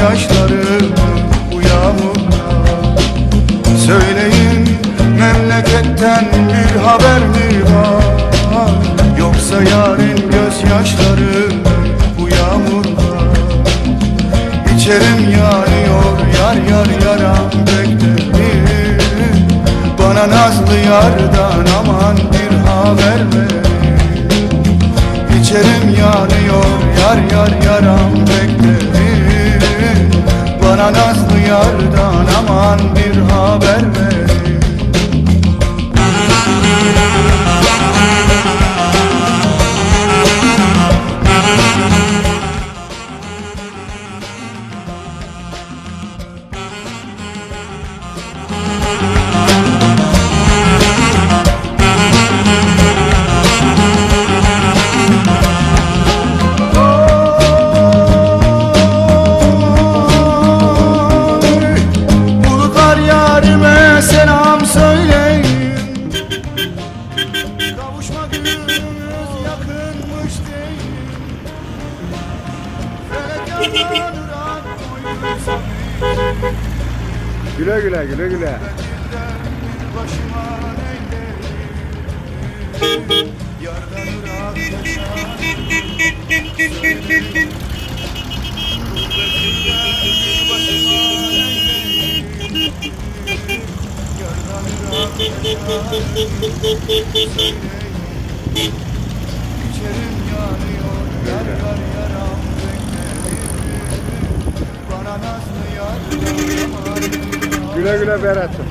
yarın gözyaşları mı bu yağmurda Söyleyin memleketten bir haber mi var? Yoksa yarın gözyaşları mı bu yağmurda İçerim yanıyor yar yar yaram beklerim Bana nazlı yardan aman bir haber ver. Bulutlar Güle güle güle güle. bir başıma Güle güle Berat'ım.